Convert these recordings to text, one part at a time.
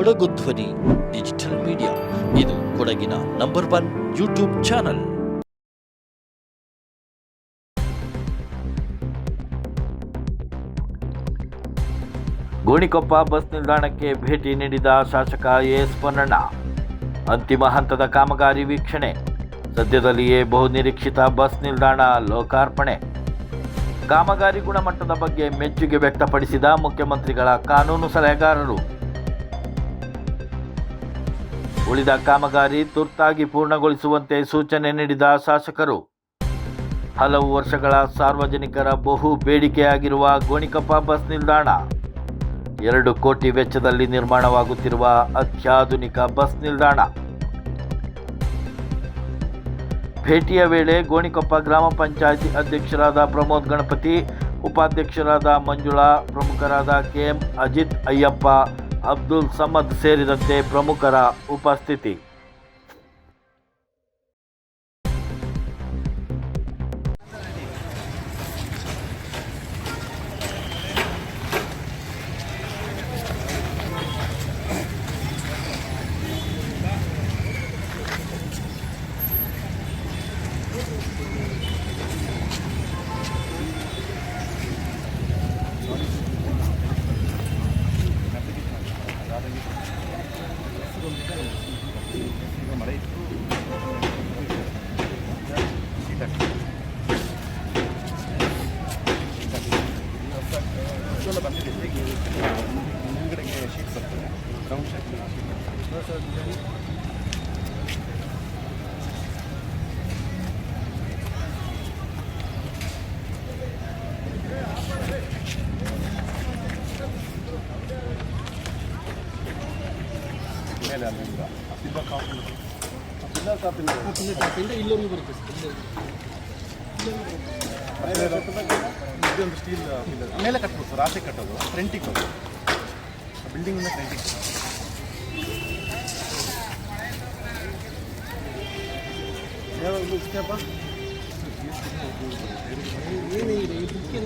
ಕೊಡಗು ಧ್ವನಿ, digital media. ಇದು ಕೊಡಗಿನ number one YouTube channel. Gonikoppa bus ನಿಲ್ದಾಣಕ್ಕೆ ಭೇಟಿ ನೀಡಿದ ಶಾಸಕ ಎಸ್ ಪೊನ್ನಣ್ಣ ಅಂತಿಮ ಹಂತದ ಕಾಮಗಾರಿ ವೀಕ್ಷಣೆ. ಸದ್ಯದಲ್ಲಿಯೇ ಬಹುನಿರೀಕ್ಷಿತ ಬಸ್ ನಿಲ್ದಾಣ ಲೋಕಾರ್ಪಣೆ. ಕಾಮಗಾರಿ ಗುಣಮಟ್ಟದ ಬಗ್ಗೆ ಮೆಚ್ಚುಗೆ ವ್ಯಕ್ತಪಡಿಸಿದ ಮುಖ್ಯಮಂತ್ರಿಗಳ ಕಾನೂನು ಸಲಹೆಗಾರರು. ಉಳಿದ ಕಾಮಗಾರಿ ತುರ್ತಾಗಿ ಪೂರ್ಣಗೊಳಿಸುವಂತೆ ಸೂಚನೆ ನೀಡಿದ ಶಾಸಕರು. ಹಲವು ವರ್ಷಗಳ ಸಾರ್ವಜನಿಕರ ಬಹು ಬೇಡಿಕೆಯಾಗಿರುವ ಗೋಣಿಕಪ್ಪ ಬಸ್ ನಿಲ್ದಾಣ. ಎರಡು ಕೋಟಿ ವೆಚ್ಚದಲ್ಲಿ ನಿರ್ಮಾಣವಾಗುತ್ತಿರುವ ಅತ್ಯಾಧುನಿಕ ಬಸ್ ನಿಲ್ದಾಣ. ಭೇಟಿಯ ವೇಳೆ ಗೋಣಿಕೊಪ್ಪ ಗ್ರಾಮ ಪಂಚಾಯಿತಿ ಅಧ್ಯಕ್ಷರಾದ ಪ್ರಮೋದ್ ಗಣಪತಿ, ಉಪಾಧ್ಯಕ್ಷರಾದ ಮಂಜುಳಾ, ಪ್ರಮುಖರಾದ ಕೆಎಂ ಅಜಿತ್ ಅಯ್ಯಪ್ಪ ಅಬ್ದುಲ್ ಸಮದ್ ಸೇರಿದಂತೆ ಪ್ರಮುಖರ ಉಪಸ್ಥಿತಿ. ಇಲ್ಲೊಂದು ಬರುತ್ತೆ ಸರ್ ಇದೊಂದು ಸ್ಟೀಲ್ ಮೇಲೆ ಕಟ್ಬೋದು ಸರ್ ಆಚೆ ಕಟ್ಟೋದು ಫ್ರಂಟಿಗೆ ಹೋಗೋದು ಬಿಲ್ಡಿಂಗಿಂದ ಫ್ರಂಟಿಗೆ ಯಾವಾಗ ಮುಗಿಸ್ತೀಯಪ್ಪ ಏನೇ ಇದೆ ಇದಕ್ಕೆ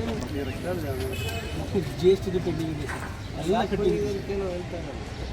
ಜಿ ಎಸ್ ಟಿದು ಪೆಂಡಿಂಗ್ ಇದೆ ಸರ್ ಎಲ್ಲ ಕಟ್ಟಿಂಗ್ ಫಾರ್ಟಿ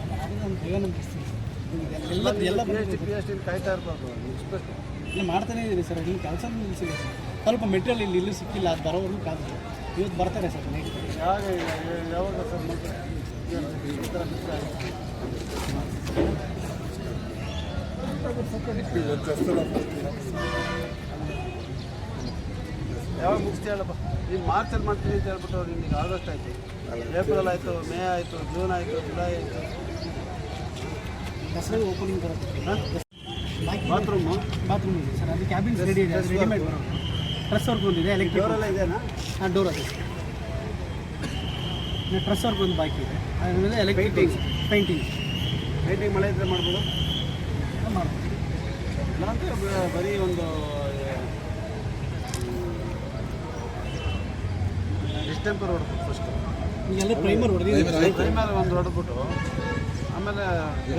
ಕಾಯ್ತಾ ಇರ್ಬಾರ್ದು ಮಾಡ್ತಾನೇ ಇದ್ದೀರಿ ಸರ್ ಇಲ್ಲಿ ಕೆಲಸ ನಿಲ್ಲಿಸಿದೆ ಸ್ವಲ್ಪ ಮೆಟೀರಿಯಲ್ ಇಲ್ಲಿ ಇಲ್ಲೂ ಸಿಕ್ಕಿಲ್ಲ ಅದು ಬರೋವರೆಗೂ ಕಾದು ಇವತ್ತು ಬರ್ತಾರೆ ಸರ್ ನೈಟ್ ಯಾವಾಗ ಯಾವಾಗ ಸರ್? ಯಾವಾಗ ಮುಗಿಸ್ತೀಯ ಹೇಳಪ್ಪ ನೀನು ಮಾರ್ಚಲ್ಲಿ ಮಾಡ್ತೀನಿ ಅಂತ ಹೇಳ್ಬಿಟ್ಟು ನಿಮಗೆ ಆಗಸ್ಟ್ ಆಯಿತು ಏಪ್ರಿಲ್ ಆಯಿತು ಮೇ ಆಯಿತು ಜೂನ್ ಆಯಿತು ಜುಲೈ ಆಯಿತು ದಸರಾ ಓಪನಿಂಗ್ ಬರುತ್ತೆ ಬಾತ್ರೂಮ್ ಬಾತ್ರೂಮು ಇದೆ ಸರ್ ಅದು ಕ್ಯಾಬಿನ್ ರೆಡಿ ಇದೆ ರೆಡಿಮೇಡ್ ಟ್ರೆಸ್ ವರ್ಕ್ ಬಂದಿದೆ ಎಲೆಕ್ಟ್ರಿಕ್ ಡೋರೆಲ್ಲ ಇದೆಯಾ? ಹಾಂ ಡೋರ್ ಅದು. ಟ್ರಸ್ ಟ್ರೆಸ್ ವರ್ಕ್ ಒಂದು ಬಾಕಿ ಇದೆ. ಆಮೇಲೆ ಎಲೆಕ್ಟ್ರಿಕ್ ಪೇಂಟಿಂಗ್ ಪೇಂಟಿಂಗ್ ಮಳೆ ಇದ್ರೆ ಮಾಡ್ಬೋದು? ಮಾಡ್ಬೋದು. ಇಲ್ಲಾಂದ್ರೆ ಬರೀ ಒಂದು ಡಿಸ್ಟೆಂಪರ್ ಹೊಡ್ಬೋದು ಫಸ್ಟ್ ಈಗೆಲ್ಲ ಪ್ರೈಮರ್ ಹೊಡೆದಿದೆ ಪ್ರೈಮರ್ ಒಂದು ಹೊಡೆದ್ಬಿಟ್ಟು. ಆಮೇಲೆ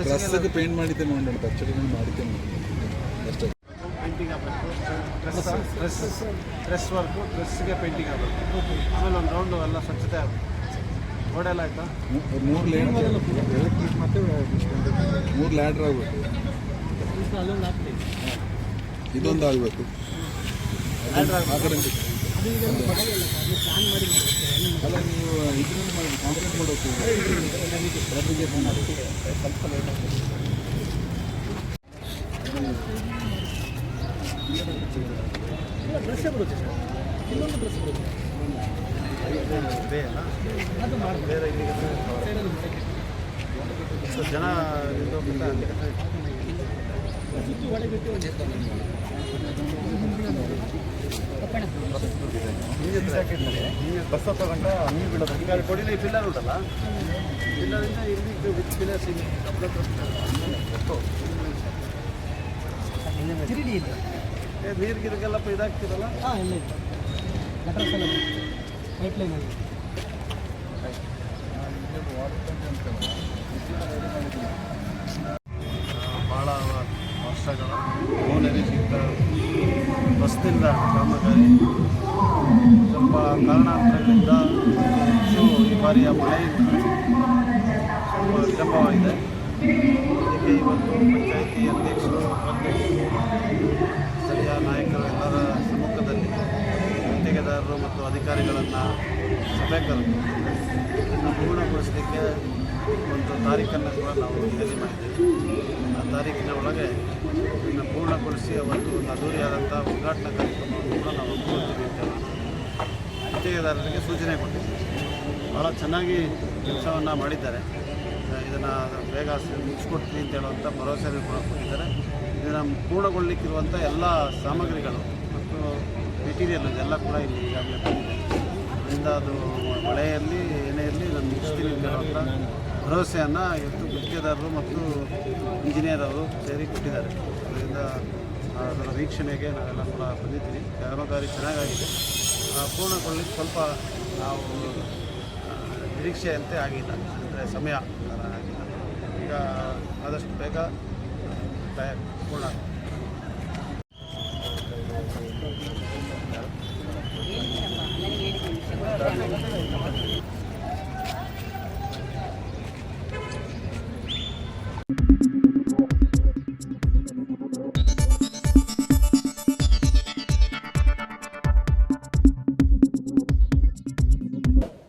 ಡ್ರೆಸ್ಸಿಗೆ ಪೇಂಟ್ ಮಾಡಿದ್ದೆ ನೋಡೋಣ ಪಚ್ಚಡಿ ಮಾಡಿದ್ದೆ ಅಷ್ಟೇ. ಪೇಂಟಿಂಗ್ ಆಗಬೇಕು. ಡ್ರೆಸ್ ಡ್ರೆಸ್ ಡ್ರೆಸ್ ವರ್ಕು ಡ್ರೆಸ್ಗೆ ಪೇಂಟಿಂಗ್ ಆಗಬೇಕು. ಆಮೇಲೆ ಒಂದು ರೌಂಡು ಎಲ್ಲ ಸ್ವಚ್ಛತೆ ಆಗಬೇಕು. ಗೋಡೆ ಎಲ್ಲ ಆಯ್ತಾ ಮೂರು ಲೇನ್ ಎಲೆಕ್ಟ್ರಿಕ್ ಮತ್ತೆ ಮೂರು ಲ್ಯಾಡ್ರ್ ಆಗಬೇಕು. ಇದೊಂದು ಆಗಬೇಕು. ಲ್ಯಾಡ್ರ್ ಕಡೆ ಮಾಡಿ. ಅಲ್ಲ ನೀವು ಇದರಲ್ಲಿ ಮಾಡಿ ಕಾಂಕ್ರೀಟ್ ಮಾಡೋಕೆ ಫ್ಯಾಬ್ರಿಕೇಷನ್ ಮಾಡಿ ಇಲ್ಲ ಡ್ರೆಸ್ಸೇ ಬರುತ್ತೆ ಸರ್ ಇನ್ನೊಂದು ಡ್ರೆಸ್ ಬರುತ್ತೆ ಅದು ಮಾಡ್ಬೋದು ಬೇರೆ. ಸೊ ಜನ ಇರೋದ್ರಿಂದ ಅಲ್ಲಿ ಬಸ್ ತಗೊಂಡ ನೀರು ಬಿಡೋದು ಈಗ ಕೊಡಿಲ್ಲ ಈ ಪಿಲ್ಲರ್ ಉಂಟಲ್ಲ ಪಿಲ್ಲರಿಂದ ಇಲ್ಲಿ ಪಿಲ್ಲರ್ಸ್ ನೀರು ಗಿರಿಗೆಲ್ಲ ಇದಾಗ್ತಿರಲ್ಲ ಹಾಂ ಇಲ್ಲ ಭಾಳ ವರ್ಷಗಳ ಬಸ್ನಿಂದ ಕಾಮಗಾರಿ ಸ್ವಲ್ಪ ಕಾರಣಾಂತರಗಳಿಂದ ಹೆಚ್ಚು ಈ ಬಾರಿಯ ಮಳೆಯಿಂದ ಸ್ವಲ್ಪ ವಿಳಂಬವಾಗಿದೆ. ಅದಕ್ಕೆ ಇವತ್ತು ಪಂಚಾಯಿತಿ ಅಧ್ಯಕ್ಷರು ಮತ್ತು ಸ್ಥಳೀಯ ನಾಯಕರು ಎಲ್ಲರ ಸಮ್ಮುಖದಲ್ಲಿ ಗುತ್ತಿಗೆದಾರರು ಮತ್ತು ಅಧಿಕಾರಿಗಳನ್ನು ಸಭೆ ಕರೆದು ಇದನ್ನು ಪೂರ್ಣಗೊಳಿಸಲಿಕ್ಕೆ ಒಂದು ತಾರೀಕನ್ನು ಕೂಡ ನಾವು ನಿಗದಿ ಮಾಡಿದ್ದೇವೆ. ಆ ತಾರೀಕಿನ ಒಳಗೆ ಇದನ್ನು ಪೂರ್ಣಗೊಳಿಸಿ ಅವತ್ತು ಒಂದು ಅದ್ದೂರಿಯಾದಂಥ ಉದ್ಘಾಟನಾ ಕಾರ್ಯಕ್ರಮವನ್ನು ಕೂಡ ನಾವು ಹಮ್ಮಿಕೊಳ್ತೀವಿ ಅಂತ ಗುತ್ತಿಗೆದಾರರಿಗೆ ಸೂಚನೆ ಕೊಟ್ಟಿದ್ದೀವಿ. ಭಾಳ ಚೆನ್ನಾಗಿ ಕೆಲಸವನ್ನು ಮಾಡಿದ್ದಾರೆ. ಇದನ್ನು ಬೇಗ ಮುಗಿಸ್ಕೊಡ್ತೀನಿ ಅಂತ ಹೇಳುವಂಥ ಭರವಸೆಯನ್ನು ಕೂಡ ಕೊಟ್ಟಿದ್ದಾರೆ. ಇದನ್ನು ಪೂರ್ಣಗೊಳ್ಳಲಿಕ್ಕಿರುವಂಥ ಎಲ್ಲ ಸಾಮಗ್ರಿಗಳು ಮತ್ತು ಮೆಟೀರಿಯಲ್ ಇದೆಲ್ಲ ಕೂಡ ಇಲ್ಲಿ ಈಗಾಗಲೇ ಬಂದಿದೆ. ಅದರಿಂದ ಅದು ಮಳೆಯಲ್ಲಿ ಏನೇ ಇರಲಿ ನಾನು ಮುಗಿಸ್ತೀನಿ ಅಂತ ಹೇಳುವಂಥ ಭರವಸೆಯನ್ನು ಇವತ್ತು ಗುತ್ತಿಗೆದಾರರು ಮತ್ತು ಇಂಜಿನಿಯರ್ ಅವರು ಸೇರಿ ಕೊಟ್ಟಿದ್ದಾರೆ. ಅದರಿಂದ ಅದರ ವೀಕ್ಷಣೆಗೆ ನಾವೆಲ್ಲ ಕೂಡ ಬಂದಿದ್ದೀವಿ. ಕಾಮಗಾರಿ ಚೆನ್ನಾಗಾಗಿದೆ. ಆ, ಪೂರ್ಣಗೊಳ್ಳಲಿಕ್ಕೆ ಸ್ವಲ್ಪ ನಾವು ನಿರೀಕ್ಷೆಯಂತೆ ಆಗಿಲ್ಲ. ಅಂದರೆ ಸಮಯ ಈಗ ಆದಷ್ಟು ಬೇಗ ಪೂರ್ಣ